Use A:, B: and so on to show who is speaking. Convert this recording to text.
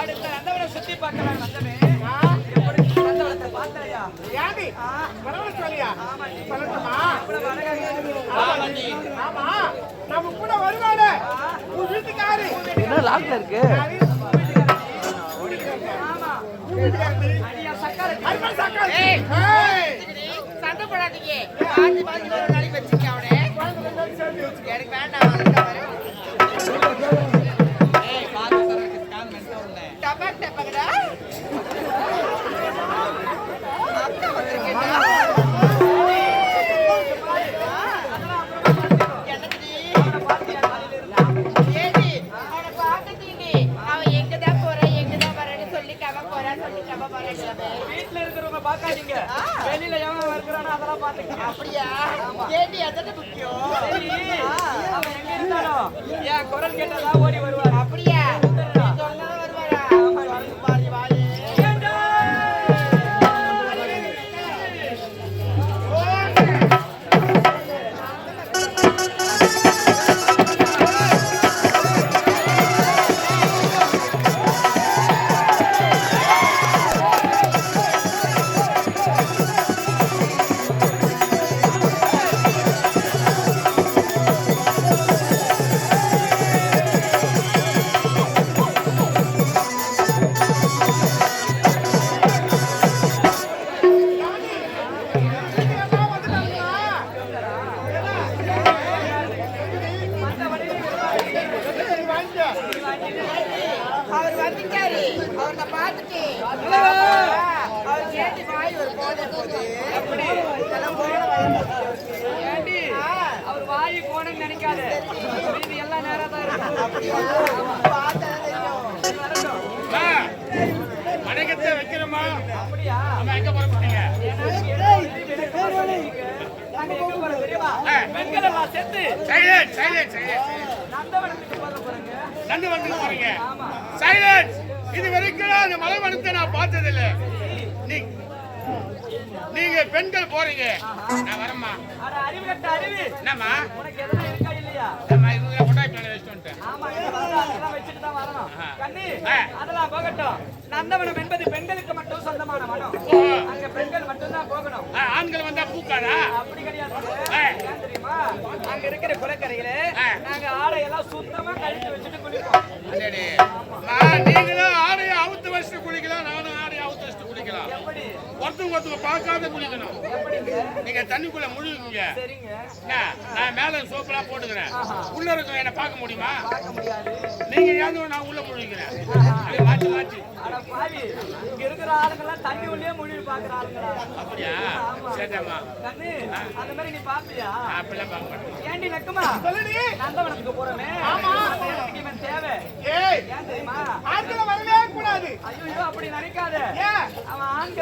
A: அடுத்த அந்த சுத்தி பார்க்கலாம் வந்தமே அழகாக இருக்கு.
B: ஆமா, நம்ம கூட வருவானே, உன் வீட்டுக்காரு.
A: என்ன லாக்ல இருக்கு
B: யாரு?
A: ஆமா
B: உன் வீட்டுக்காரு.
C: ஆ.
A: வெளியில எவன் அதெல்லாம் பாத்துக்க
C: அப்படியா? அதானே முக்கியம்.
A: அவன் எங்க இருந்தாலும் என் குரல் கேட்டதான்
C: அவர் வாயு
A: போனன்னு நினைக்காத. எல்லாம் தான் இருக்கும்
D: வணக்கத்தை வைக்கிறோமா
A: அப்படியா?
D: நம்ம எங்க புறப்பட்டீங்க
A: நாங்க எங்க போறோம் தெரியுமா பெண்கள் எல்லாம் சேர்த்து
D: சைலன்ஸ்.
A: போறேங்க
D: வந்து போறீங்க. சைலன்ஸ். இது வரைக்கும் அந்த மலை மனத்தை நான் பார்த்ததில்ல. நீ பெண்கள் போறீங்க. நான் வரேம்மா.
A: அட அறிவு கட்ட அறிவு.
D: என்னம்மா?
A: உனக்கு எதனா இருக்கா இல்லையா?
D: நம்ம இதுல கொண்டாய் பிளான வச்சுட்டு
A: ஆமா அதெல்லாம் வச்சுட்டு தான் வரணும். கண்ணி. அதெல்லாம் போகட்டும். நந்தவனம் என்பது பெண்களுக்கு
D: ஒருத்தவங்க ஒருத்தவங்க பார்க்காத குளிக்கணும் நீங்க தண்ணிக்குள்ள முழுகுங்க. நான் மேல சோப்பெல்லாம் போட்டுக்கிறேன். உள்ள இருக்க என்ன பார்க்க முடியுமா? நீங்க ஏதோ நான் உள்ள முழுகிறேன். மாற்றி மாற்றி
A: இங்க இருக்கிற ஆளுங்கெல்லாம் தண்ணி உள்ளே முழுகி பாக்குற ஆளுங்களா?
D: அப்படியா? சரிம்மா
A: அந்த மாதிரி நீ பாப்பியா
D: அப்படிலாம் பார்க்க மாட்டேன்.
A: ஏண்டி நக்குமா?
B: சொல்லுடி.
A: நந்தவனத்துக்கு போறோமே.
B: ஆமா.
A: அந்த இடத்துக்கு இவன் தேவை?